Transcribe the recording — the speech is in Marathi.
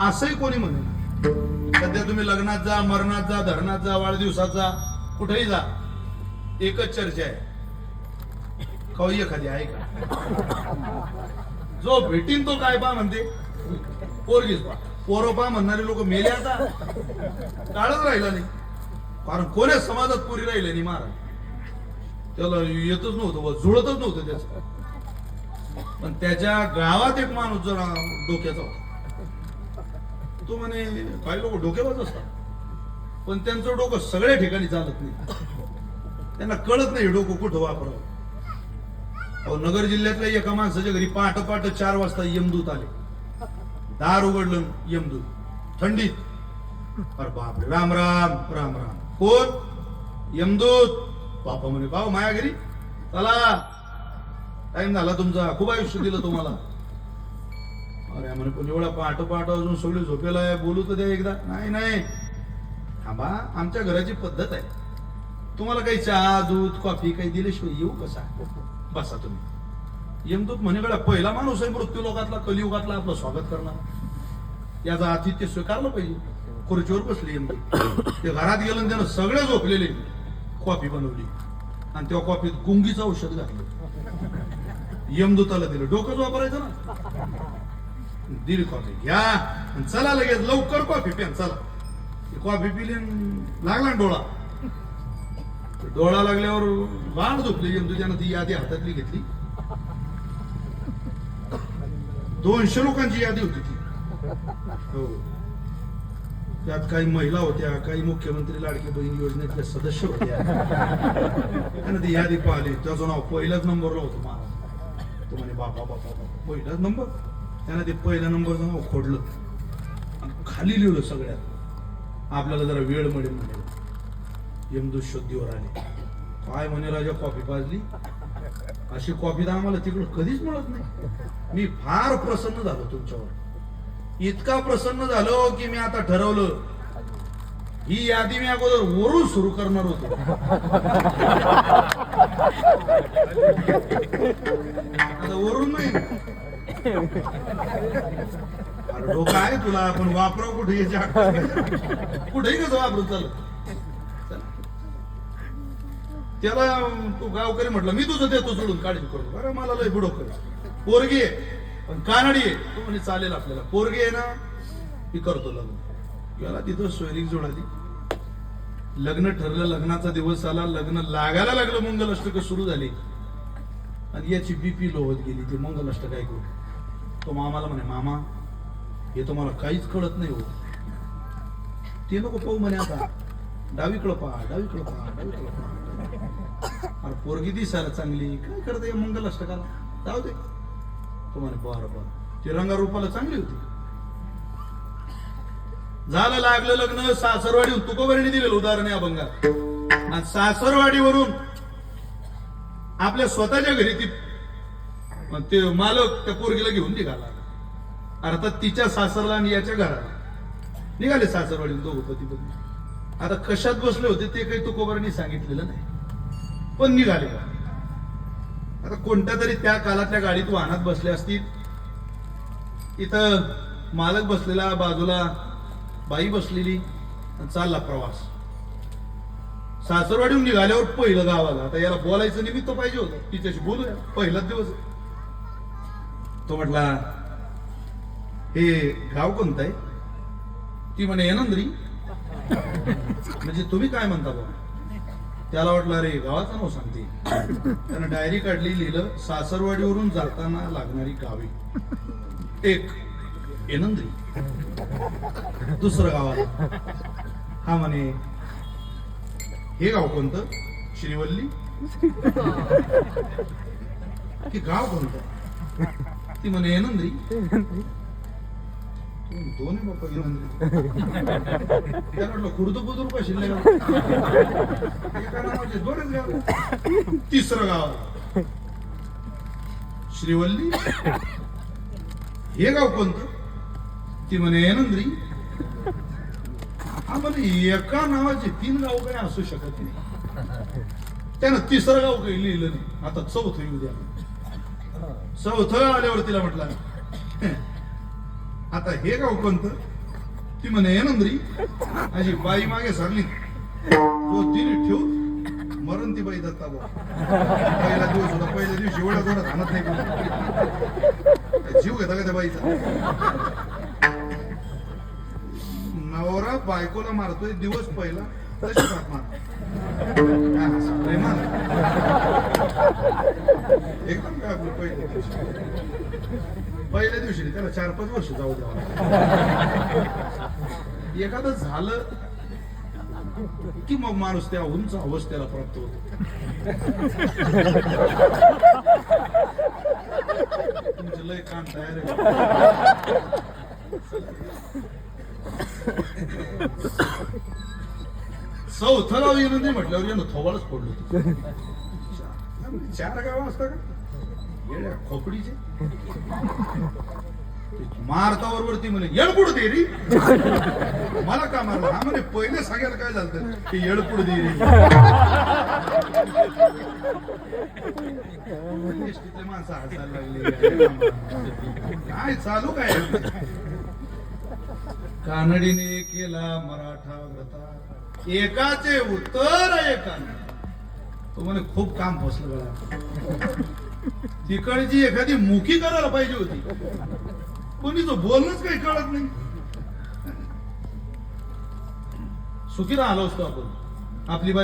असंही कोणी म्हणे सध्या तुम्ही लग्नात जा मरणात जा धरणात जा वाढदिवसात जा कुठेही जा. एकच चर्चा आहे. खाऊ एखादी आहे का? जो भेटीन तो काय पा म्हणते? पोरगीच पा पोरं पा म्हणणारे लोक मेले आता. काळच राहिला नाही. कारण कोण्या समाजात पुरी राहिले नाही महाराज? त्याला येतच नव्हतं जुळतच नव्हतं त्याच. पण त्याच्या गावात एक माणूस जरा डोक्याचा होता. तो म्हणे काही लोक डोक्यावर असतात. पण त्यांचं डोकं सगळ्या ठिकाणी चालत नाही. त्यांना कळत नाही हे डोकं कुठं वापरावं. अहो नगर जिल्ह्यातल्या एका माणसाच्या घरी पहाट पहाट चार वाजता यमदूत आले. दार उघडलं यमदूत. थंडीत. अरे बापरे राम राम राम राम. कोण? यमदूत. बापा म्हणे पाव माया घरी. चला. टाइम झाला तुमचा. खूप आयुष्य दिलं तुम्हाला. अरे म्हणे पण एवढा पहाट पहाट अजून सगळी झोपेला आहे बोलू तर द्या एकदा. नाही नाही. थांबा आमच्या घराची पद्धत आहे. तुम्हाला काही चहा दूध कॉफी काही दिल्याशिवाय येऊ कसा? बसा तुम्ही. यमदूत म्हणे गड्या पहिला माणूस आहे मृत्यू लोकातला कलियुगातला आपलं स्वागत करणार. याचं आतिथ्य स्वीकारलं पाहिजे. खुर्चीवर बसले यमदूत. ते घरात गेलं आणि त्यानं सगळे झोपलेले. कॉफी बनवली. आणि त्या कॉफीत गुंगीचं औषध घातलं. यमदूताला दिलं. डोकंच वापरायचं ना? दिली कॉफी. घ्या. आणि चला लगेच. लवकर कॉफी प्या चला. कॉफी पिली लागला ना डोळा. डोळा लागल्यावर बाण झोपली. जंतू त्यानं ती यादी हातातली घेतली. दोनशे लोकांची यादी होती ती. हो. त्यात काही महिला होत्या काही मुख्यमंत्री लाडकी बहीण योजनेतल्या सदस्य होत्या. ती यादी पाहिली. त्याचं नाव पहिलाच नंबरला होतं मला तो म्हणे बाबा बापा बाबा पहिलाच नंबर. त्यानं ते पहिल्या नंबरचं नाव खोडलं खाली लिहिलं सगळ्यात. आपल्याला जरा वेळ मिळेल म्हणे. यमदूत शुद्धीवर आले. काय म्हणे राजा कॉफी पाजली? अशी कॉफी तर आम्हाला तिकडं कधीच मिळत नाही. मी फार प्रसन्न झालो तुमच्यावर. इतका प्रसन्न झालो की मी आता ठरवलं ही यादी मी अगोदर वरून सुरू करणार होतो. आता वरून नाही. अरे डोकं आहे तुला आपण वापराव कुठे याच्या कुठेही कसं वापरू चल. त्याला तू गावकरी म्हटलं मी तुझं देतो सोडून काढीन करतो अरे मला लय बुडो कर पोरगी आहे पण कानडी आहे. तू म्हणे चालेल आपल्याला. पोरगी आहे ना ती करतो लग्न. याला तिथं सोयरीक जोडाली लग्न ठरलं लग्नाचा दिवस आला लग्न लागायला लागलं मंगलाष्टक सुरू झाली. आणि याची बीपी लो होत गेली ती मंगलाष्टक ऐकून. तो मामाला म्हणे मामा हे तुम्हाला काहीच कळत नाही हो. ते नको पाहू म्हणे आता. डावीकडं पहा डावीकडं पहा डावीकडं पहा. अरे पोरगी दिसायला चांगली. काय करते मंगलाष्टकाला? जाऊ दे. तो म्हणे बर बर. ती रंगारूपाला चांगली होती. झालं लागलं लग्न. सासरवाडीहून तुकोबरीने दिलेलं उदाहरण आहे अभंगात सासरवाडीवरून आपल्या स्वतःच्या घरी ती ते मालक त्या पोरगीला घेऊन निघाला. अर्थात तिच्या सासरला आणि याच्या घराला. निघाले सासरवाडी दोघं पती पत्नी. आता कशात बसले होते ते काही तुकोबारांनी सांगितलेलं नाही. पण निघाले. आता कोणत्या तरी त्या काळातल्या गाडीत वाहनात बसले असतील. इथं मालक बसलेला बाजूला बाई बसलेली चालला प्रवास. सासरवाडीहून निघाल्यावर पहिलं गावाला. आता याला बोलायचं निमित्त पाहिजे होतं. तिच्याशी बोलूया. पहिलाच दिवस आहे. तो म्हटला हे गाव कोणतं आहे? ती म्हणे येनंद्री. म्हणजे तुम्ही काय म्हणता बाबा त्याला वाटलं अरे गावाचं नाव सांगते. त्यानं डायरी काढली लिहिलं सासरवाडीवरून जाताना लागणारी गावे. एक येनंद्री. दुसरं गावाला. हा म्हणे हे गाव कोणतं? श्रीवल्ली. की गाव कोणतं? ती म्हणे दोन आहे बाप्पा खुर्द बुजुर्ग दोनच गाव तिसरं गाव श्रीवल्ली हे गाव कोणतं ती म्हणे येनंद्री हा म्हणे एका नावाचे तीन गाव काही असू शकत नाही त्यानं तिसरं गाव काही लिहिलं नाही आता चौथं येऊ द्या चौथं आल्यावर तिला म्हटलं आता हे गाव कोणतं? ती म्हणे येनंद्री अशी बाई मागे सरली. तो तिने ठेवून मरण ती बाई दत्ता भाऊ पहिला दिवस होता पहिल्या दिवशी एवढ्या जोरात हाणत नाही जीव घेता का त्या बाईचा? नवरा बायकोला मारतोय दिवस पहिला तशी हात मार एकदम काय आपलं पहिल्या दिवशी? पहिल्या दिवशी त्याला चार पाच वर्ष जाऊ द्या. एखादं झालं की मग माणूस त्या उंच अवस्थेला प्राप्त होतो. तुमचं लय काम तयार आहे. चौथं गाव येणं नाही म्हटल्यावर येणं थोबाडच पडलो चार गाव असता का? येड्या खोपडीचे मारता बरोबर ती म्हणे येळपुड दे रे. मला का मारला? हा म्हणे पहिले सांगायला काय झालं की येळपुड दे रे. तिथले माणसं हसायला लागली. काय चालू काय? कानडीने केला मराठा व्रता. एकाचे उत्तर एकाने तो म्हणे खूप काम फसलं बघा. तिकडची एखादी मुखी करायला पाहिजे होती. कोणी तो बोलणंच काही कळत नाही. सुखी राहिलो असतो आपण. आपली बाई